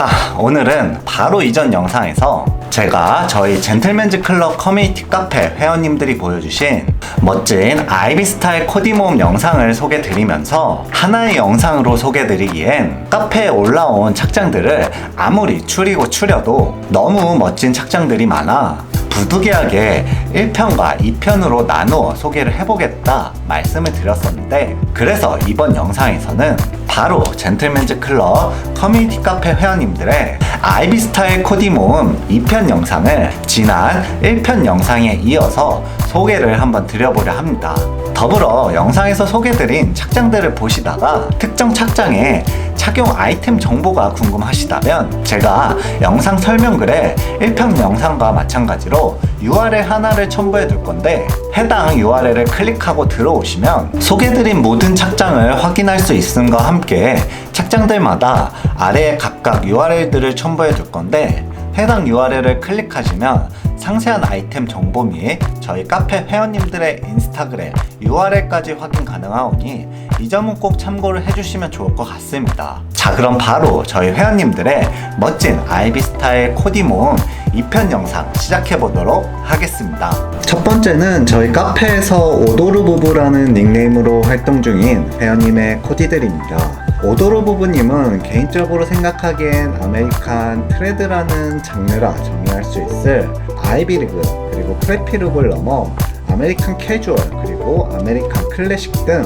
자, 오늘은 바로 이전 영상에서 제가 저희 젠틀맨즈 클럽 커뮤니티 카페 회원님들이 보여주신 멋진 아이비 스타일 코디 모음 영상을 소개 드리면서 하나의 영상으로 소개 드리기엔 카페에 올라온 착장들을 아무리 추리고 추려도 너무 멋진 착장들이 많아 부득이하게 1편과 2편으로 나누어 소개를 해보겠다 말씀을 드렸었는데 그래서 이번 영상에서는 바로 젠틀맨즈 클럽 커뮤니티 카페 회원님들의 아이비 스타일 코디 모음 2편 영상을 지난 1편 영상에 이어서 소개를 한번 드려보려 합니다. 더불어 영상에서 소개드린 착장들을 보시다가 특정 착장에 착용 아이템 정보가 궁금하시다면 제가 영상 설명글에 1편 영상과 마찬가지로 URL 하나를 첨부해 둘 건데 해당 URL을 클릭하고 들어오시면 소개드린 모든 착장을 확인할 수 있음과 함께 착장들마다 아래에 각각 URL들을 첨부해 둘 건데 해당 URL을 클릭하시면 상세한 아이템 정보 및 저희 카페 회원님들의 인스타그램 URL까지 확인 가능하오니 이 점은 꼭 참고를 해주시면 좋을 것 같습니다. 자 그럼 바로 저희 회원님들의 멋진 아이비 스타일 코디 모음 2편 영상 시작해 보도록 하겠습니다. 첫 번째는 저희 카페에서 오도르 부부라는 닉네임으로 활동 중인 회원님의 코디들입니다. 오도로 부부님은 개인적으로 생각하기엔 아메리칸 트레드라는 장르라 정의할 수 있을 아이비리그 그리고 프레피룩을 넘어 아메리칸 캐주얼 그리고 아메리칸 클래식 등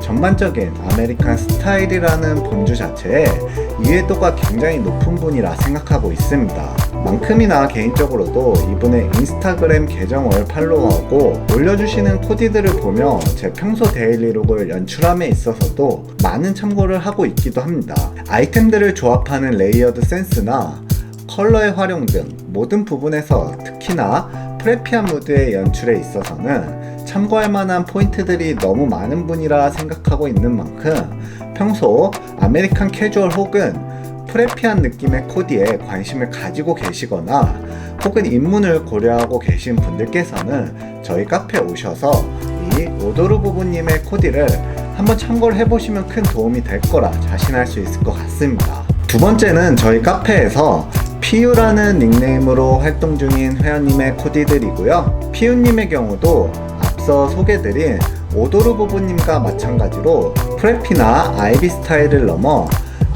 전반적인 아메리칸 스타일이라는 본주 자체에 이해도가 굉장히 높은 분이라 생각하고 있습니다. 만큼이나 개인적으로도 이분의 인스타그램 계정을 팔로우하고 올려주시는 코디들을 보며 제 평소 데일리룩을 연출함에 있어서도 많은 참고를 하고 있기도 합니다. 아이템들을 조합하는 레이어드 센스나 컬러의 활용 등 모든 부분에서 특히나 프레피한 무드의 연출에 있어서는 참고할 만한 포인트들이 너무 많은 분이라 생각하고 있는 만큼 평소 아메리칸 캐주얼 혹은 프레피한 느낌의 코디에 관심을 가지고 계시거나 혹은 입문을 고려하고 계신 분들께서는 저희 카페에 오셔서 이 오도르 부부님의 코디를 한번 참고를 해보시면 큰 도움이 될 거라 자신할 수 있을 것 같습니다. 두 번째는 저희 카페에서 피유라는 닉네임으로 활동 중인 회원님의 코디들이고요. 피유님의 경우도 앞서 소개드린 오도르 부부님과 마찬가지로 프레피나 아이비 스타일을 넘어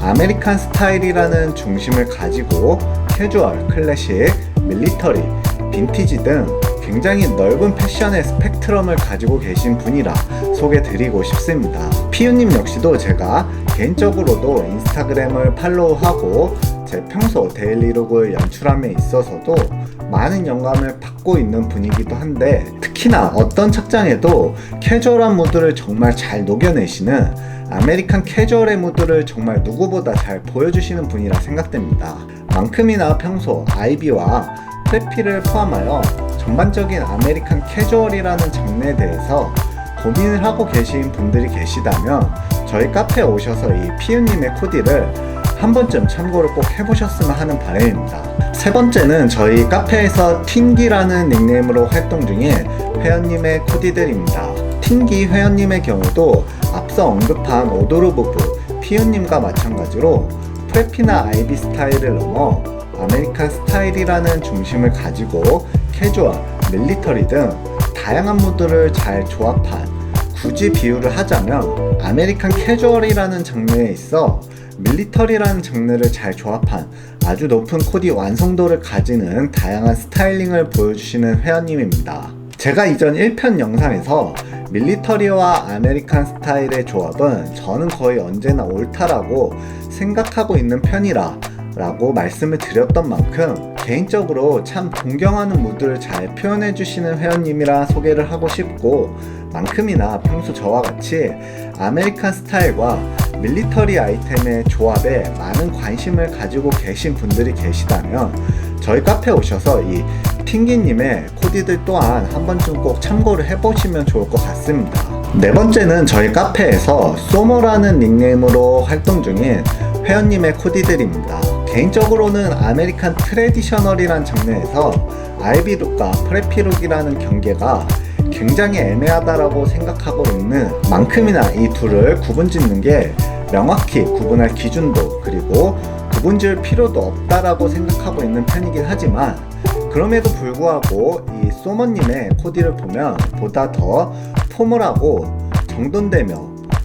아메리칸 스타일이라는 중심을 가지고 캐주얼, 클래식, 밀리터리, 빈티지 등 굉장히 넓은 패션의 스펙트럼을 가지고 계신 분이라 소개드리고 싶습니다. 피우님 역시도 제가 개인적으로도 인스타그램을 팔로우하고 제 평소 데일리룩을 연출함에 있어서도 많은 영감을 받고 있는 분이기도 한데 특히나 어떤 착장에도 캐주얼한 무드를 정말 잘 녹여내시는 아메리칸 캐주얼의 무드를 정말 누구보다 잘 보여주시는 분이라 생각됩니다. 만큼이나 평소 아이비와 프레피를 포함하여 전반적인 아메리칸 캐주얼이라는 장르에 대해서 고민을 하고 계신 분들이 계시다면 저희 카페에 오셔서 이 피우님의 코디를 한 번쯤 참고를 꼭 해보셨으면 하는 바람입니다. 세 번째는 저희 카페에서 틴기라는 닉네임으로 활동 중인 회원님의 코디들입니다. 틴기 회원님의 경우도 앞서 언급한 오도르 부부 피우님과 마찬가지로 프레피나 아이비 스타일을 넘어 아메리칸 스타일이라는 중심을 가지고 캐주얼, 밀리터리 등 다양한 무드를 잘 조합한 굳이 비유를 하자면 아메리칸 캐주얼이라는 장르에 있어 밀리터리라는 장르를 잘 조합한 아주 높은 코디 완성도를 가지는 다양한 스타일링을 보여주시는 회원님입니다. 제가 이전 1편 영상에서 밀리터리와 아메리칸 스타일의 조합은 저는 거의 언제나 옳다라고 생각하고 있는 편이라 라고 말씀을 드렸던 만큼 개인적으로 참 동경하는 무드를 잘 표현해 주시는 회원님이라 소개를 하고 싶고 만큼이나 평소 저와 같이 아메리칸 스타일과 밀리터리 아이템의 조합에 많은 관심을 가지고 계신 분들이 계시다면 저희 카페에 오셔서 이 팅기님의 코디들 또한 한 번쯤 꼭 참고를 해보시면 좋을 것 같습니다. 네 번째는 저희 카페에서 소모라는 닉네임으로 활동 중인 회원님의 코디들입니다. 개인적으로는 아메리칸 트레디셔널이란 장르에서 아이비룩과 프레피룩이라는 경계가 굉장히 애매하다라고 생각하고 있는 만큼이나 이 둘을 구분 짓는 게 명확히 구분할 기준도 그리고 구분 지을 필요도 없다라고 생각하고 있는 편이긴 하지만 그럼에도 불구하고 이 소머님의 코디를 보면 보다 더 포멀하고 정돈되며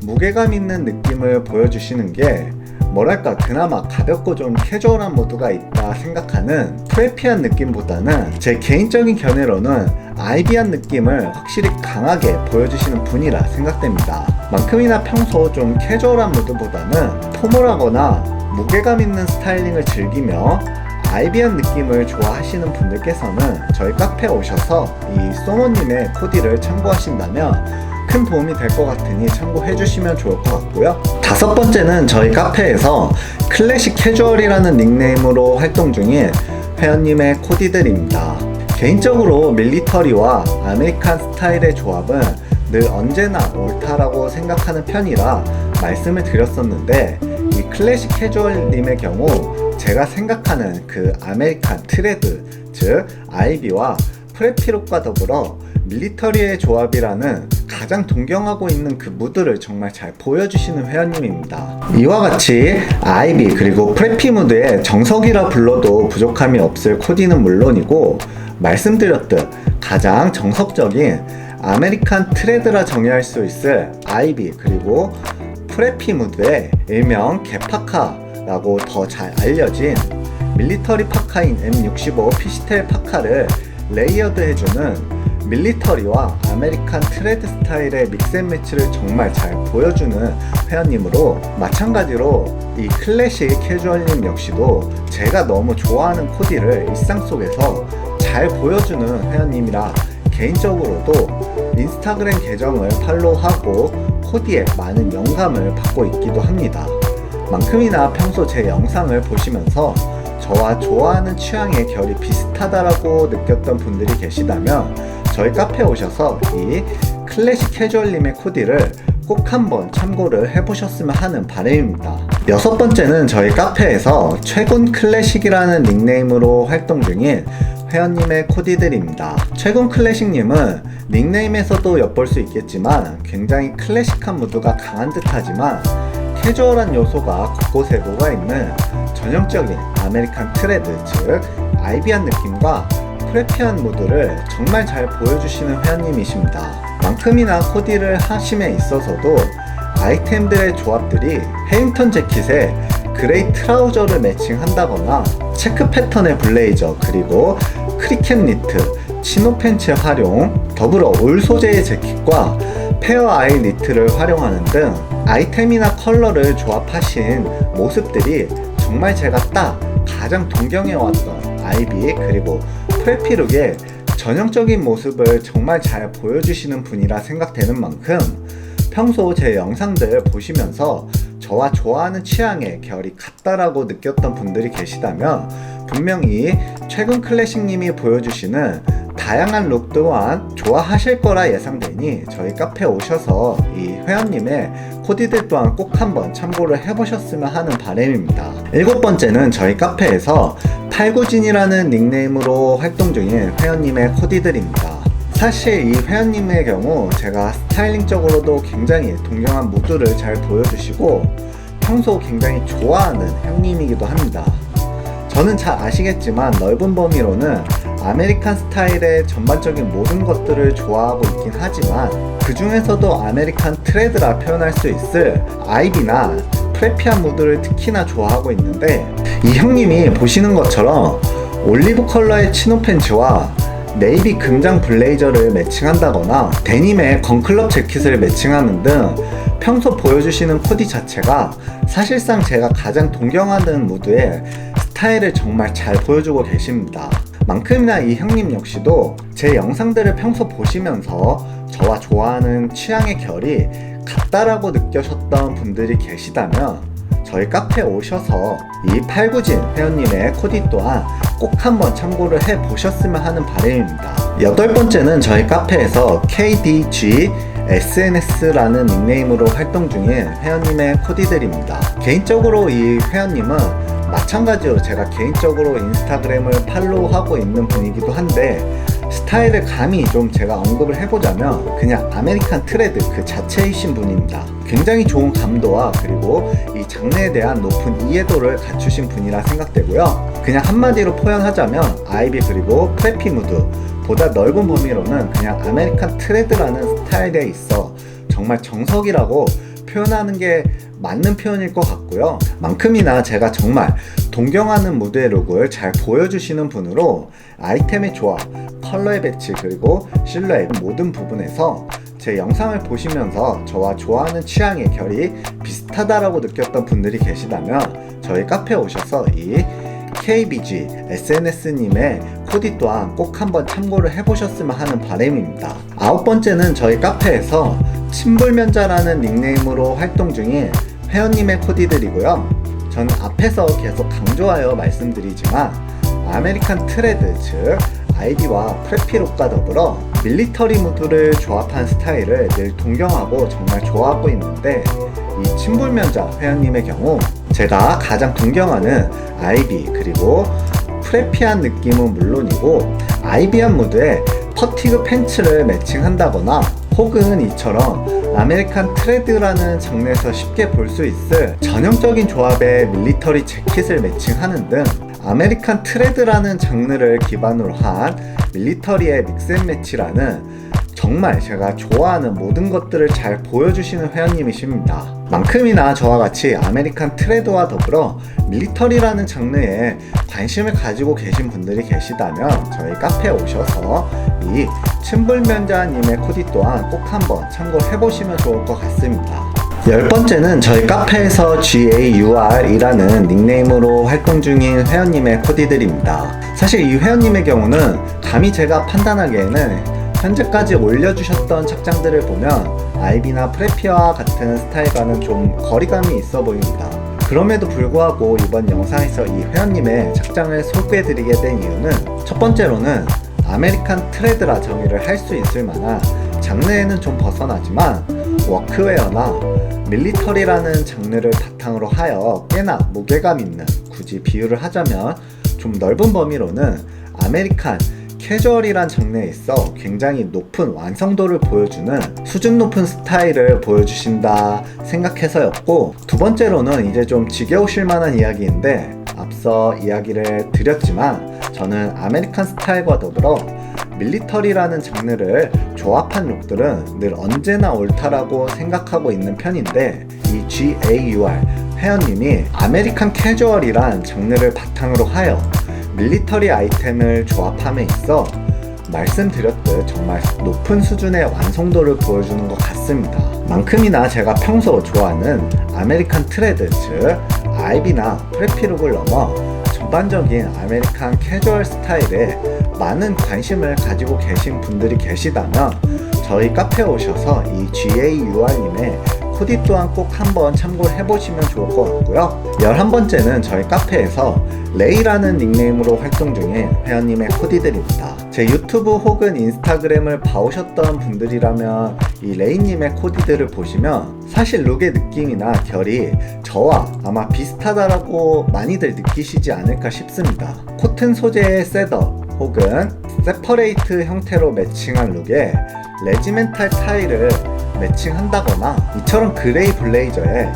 무게감 있는 느낌을 보여주시는 게 뭐랄까 그나마 가볍고 좀 캐주얼한 모드가 있다 생각하는 프레피한 느낌보다는 제 개인적인 견해로는 아이비한 느낌을 확실히 강하게 보여주시는 분이라 생각됩니다. 만큼이나 평소 좀 캐주얼한 모드보다는 포멀하거나 무게감 있는 스타일링을 즐기며 아이비한 느낌을 좋아하시는 분들께서는 저희 카페에 오셔서 이 소모님의 코디를 참고하신다면 큰 도움이 될 것 같으니 참고해 주시면 좋을 것 같고요. 다섯 번째는 저희 카페에서 클래식 캐주얼이라는 닉네임으로 활동 중인 회원님의 코디들입니다. 개인적으로 밀리터리와 아메리칸 스타일의 조합은 늘 언제나 옳다라고 생각하는 편이라 말씀을 드렸었는데 이 클래식 캐주얼님의 경우 제가 생각하는 그 아메리칸 트레드 즉 아이비와 프레피룩과 더불어 밀리터리의 조합이라는 가장 동경하고 있는 그 무드를 정말 잘 보여주시는 회원님입니다. 이와 같이 아이비 그리고 프레피 무드의 정석이라 불러도 부족함이 없을 코디는 물론이고 말씀드렸듯 가장 정석적인 아메리칸 트레드라 정의할 수 있을 아이비 그리고 프레피 무드의 일명 개파카라고 더 잘 알려진 밀리터리 파카인 M65 피시텔 파카를 레이어드 해주는 밀리터리와 아메리칸 트레드 스타일의 믹스앤매치를 정말 잘 보여주는 회원님으로 마찬가지로 이 클래식 캐주얼님 역시도 제가 너무 좋아하는 코디를 일상 속에서 잘 보여주는 회원님이라 개인적으로도 인스타그램 계정을 팔로우하고 코디에 많은 영감을 받고 있기도 합니다. 만큼이나 평소 제 영상을 보시면서 저와 좋아하는 취향의 결이 비슷하다라고 느꼈던 분들이 계시다면 저희 카페에 오셔서 이 클래식 캐주얼님의 코디를 꼭 한번 참고를 해보셨으면 하는 바람입니다. 여섯 번째는 저희 카페에서 최군 클래식이라는 닉네임으로 활동 중인 회원님의 코디들입니다. 최군 클래식님은 닉네임에서도 엿볼 수 있겠지만 굉장히 클래식한 무드가 강한 듯하지만 캐주얼한 요소가 곳곳에 녹아 있는 전형적인 아메리칸 트레드 즉 아이비한 느낌과 프레피한 무드를 정말 잘 보여주시는 회원님이십니다. 만큼이나 코디를 하심에 있어서도 아이템들의 조합들이 헤잉턴 재킷에 그레이 트라우저를 매칭한다거나 체크 패턴의 블레이저 그리고 크리켓 니트, 치노 팬츠 활용, 더불어 울 소재의 재킷과 페어 아이 니트를 활용하는 등 아이템이나 컬러를 조합하신 모습들이 정말 제가 딱 가장 동경해왔던 아이비 그리고 프레피룩의 전형적인 모습을 정말 잘 보여주시는 분이라 생각되는 만큼 평소 제 영상들 보시면서 저와 좋아하는 취향의 결이 같다라고 느꼈던 분들이 계시다면 분명히 최근 클래식님이 보여주시는 다양한 룩 또한 좋아하실 거라 예상되니 저희 카페 오셔서 이 회원님의 코디들 또한 꼭 한번 참고를 해보셨으면 하는 바람입니다. 일곱 번째는 저희 카페에서 팔구진이라는 닉네임으로 활동 중인 회원님의 코디들입니다. 사실 이 회원님의 경우 제가 스타일링적으로도 굉장히 동경한 무드를 잘 보여주시고 평소 굉장히 좋아하는 형님이기도 합니다. 저는 잘 아시겠지만 넓은 범위로는 아메리칸 스타일의 전반적인 모든 것들을 좋아하고 있긴 하지만 그 중에서도 아메리칸 트레드라 표현할 수 있을 아이비나 프레피한 무드를 특히나 좋아하고 있는데 이 형님이 보시는 것처럼 올리브 컬러의 치노 팬츠와 네이비 금장 블레이저를 매칭한다거나 데님의 건클럽 재킷을 매칭하는 등 평소 보여주시는 코디 자체가 사실상 제가 가장 동경하는 무드의 스타일을 정말 잘 보여주고 계십니다. 만큼이나 이 형님 역시도 제 영상들을 평소 보시면서 저와 좋아하는 취향의 결이 같다라고 느껴졌던 분들이 계시다면 저희 카페에 오셔서 이 팔구진 회원님의 코디 또한 꼭 한번 참고를 해 보셨으면 하는 바람입니다. 여덟 번째는 저희 카페에서 KDG SNS라는 닉네임으로 활동 중인 회원님의 코디들입니다. 개인적으로 이 회원님은 마찬가지로 제가 개인적으로 인스타그램을 팔로우하고 있는 분이기도 한데 스타일을 감히 좀 제가 언급을 해보자면 그냥 아메리칸 트레드 그 자체이신 분입니다. 굉장히 좋은 감도와 그리고 이 장르에 대한 높은 이해도를 갖추신 분이라 생각되고요. 그냥 한마디로 표현하자면 아이비 그리고 프레피 무드 보다 넓은 범위로는 그냥 아메리칸 트레드라는 스타일에 있어 정말 정석이라고 표현하는 게 맞는 표현일 것 같고요. 만큼이나 제가 정말 동경하는 무대 룩을 잘 보여주시는 분으로 아이템의 조합, 컬러의 배치, 그리고 실루엣 모든 부분에서 제 영상을 보시면서 저와 좋아하는 취향의 결이 비슷하다라고 느꼈던 분들이 계시다면 저희 카페에 오셔서 이 KBG SNS님의 코디 또한 꼭 한번 참고를 해보셨으면 하는 바람입니다. 아홉 번째는 저희 카페에서 침불면자라는 닉네임으로 활동 중인 회원님의 코디들이고요. 저는 앞에서 계속 강조하여 말씀드리지만 아메리칸 트레드 즉 아이비와 프레피룩과 더불어 밀리터리 무드를 조합한 스타일을 늘 동경하고 정말 좋아하고 있는데 이 침불면자 회원님의 경우 제가 가장 동경하는 아이비 그리고 프레피한 느낌은 물론이고 아이비한 무드에 퍼티그 팬츠를 매칭한다거나 혹은 이처럼 아메리칸 트레드라는 장르에서 쉽게 볼 수 있을 전형적인 조합의 밀리터리 재킷을 매칭하는 등 아메리칸 트레드라는 장르를 기반으로 한 밀리터리의 믹스앤매치라는 정말 제가 좋아하는 모든 것들을 잘 보여주시는 회원님이십니다. 만큼이나 저와 같이 아메리칸 트레드와 더불어 밀리터리라는 장르에 관심을 가지고 계신 분들이 계시다면 저희 카페에 오셔서 이 침불면자님의 코디 또한 꼭 한번 참고해 보시면 좋을 것 같습니다. 열 번째는 저희 카페에서 GAUR이라는 닉네임으로 활동 중인 회원님의 코디들입니다. 사실 이 회원님의 경우는 감히 제가 판단하기에는 현재까지 올려주셨던 착장들을 보면 아이비나 프레피와 같은 스타일과는 좀 거리감이 있어 보입니다. 그럼에도 불구하고 이번 영상에서 이 회원님의 착장을 소개해드리게 된 이유는 첫 번째로는 아메리칸 트레드라 정의를 할 수 있을 만한 장르에는 좀 벗어나지만 워크웨어나 밀리터리라는 장르를 바탕으로 하여 꽤나 무게감 있는 굳이 비유를 하자면 좀 넓은 범위로는 아메리칸 캐주얼이란 장르에 있어 굉장히 높은 완성도를 보여주는 수준 높은 스타일을 보여주신다 생각해서였고 두 번째로는 이제 좀 지겨우실 만한 이야기인데 앞서 이야기를 드렸지만 저는 아메리칸 스타일과 더불어 밀리터리라는 장르를 조합한 룩들은 늘 언제나 옳다라고 생각하고 있는 편인데 이 GAUR 회원님이 아메리칸 캐주얼이란 장르를 바탕으로 하여 밀리터리 아이템을 조합함에 있어 말씀드렸듯 정말 높은 수준의 완성도를 보여주는 것 같습니다. 만큼이나 제가 평소 좋아하는 아메리칸 트레드 즉 아이비나 프레피룩을 넘어 전반적인 아메리칸 캐주얼 스타일에 많은 관심을 가지고 계신 분들이 계시다면 저희 카페에 오셔서 이 GAUR님의 코디 또한 꼭 한번 참고를 해보시면 좋을 것 같고요. 11번째는 저희 카페에서 레이라는 닉네임으로 활동 중인 회원님의 코디들입니다. 제 유튜브 혹은 인스타그램을 봐오셨던 분들이라면 이 레이님의 코디들을 보시면 사실 룩의 느낌이나 결이 저와 아마 비슷하다라고 많이들 느끼시지 않을까 싶습니다. 코튼 소재의 셋업 혹은 세퍼레이트 형태로 매칭한 룩에 레지멘탈 타일을 매칭한다거나 이처럼 그레이 블레이저에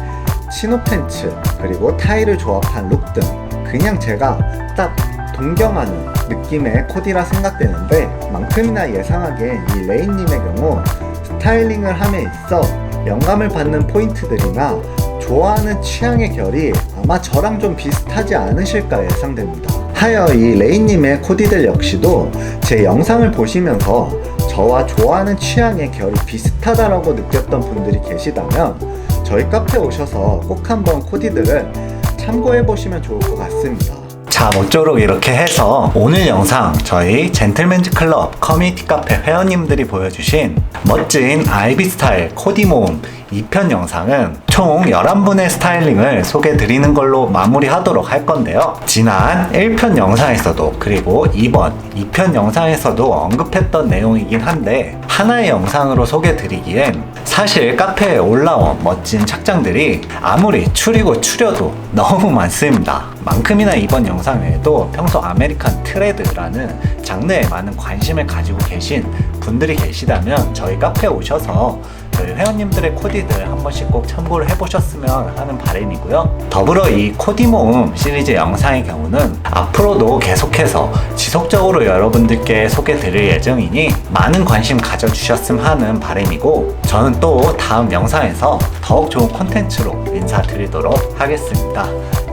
치노 팬츠 그리고 타일을 조합한 룩 등 그냥 제가 딱 동경하는 느낌의 코디라 생각되는데 만큼이나 예상하기에 이 레인님의 경우 스타일링을 함에 있어 영감을 받는 포인트들이나 좋아하는 취향의 결이 아마 저랑 좀 비슷하지 않으실까 예상됩니다. 하여 이 레인님의 코디들 역시도 제 영상을 보시면서 저와 좋아하는 취향의 결이 비슷하다라고 느꼈던 분들이 계시다면 저희 카페 오셔서 꼭 한번 코디들을 참고해 보시면 좋을 것 같습니다. 자, 모쪼록 이렇게 해서 오늘 영상 저희 젠틀맨즈 클럽 커뮤니티 카페 회원님들이 보여주신 멋진 아이비 스타일 코디 모음 2편 영상은 총 11분의 스타일링을 소개 드리는 걸로 마무리하도록 할 건데요. 지난 1편 영상에서도 그리고 이번 2편 영상에서도 언급했던 내용이긴 한데 하나의 영상으로 소개 드리기엔 사실 카페에 올라온 멋진 착장들이 아무리 추리고 추려도 너무 많습니다. 만큼이나 이번 영상 외에도 평소 아메리칸 트레드라는 장르에 많은 관심을 가지고 계신 분들이 계시다면 저희 카페에 오셔서 저희 회원님들의 코디들 한 번씩 꼭 참고를 해보셨으면 하는 바람이고요. 더불어 이 코디 모음 시리즈 영상의 경우는 앞으로도 계속해서 지속적으로 여러분들께 소개 드릴 예정이니 많은 관심 가져주셨으면 하는 바람이고 저는 또 다음 영상에서 더욱 좋은 콘텐츠로 인사드리도록 하겠습니다.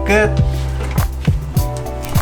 끝!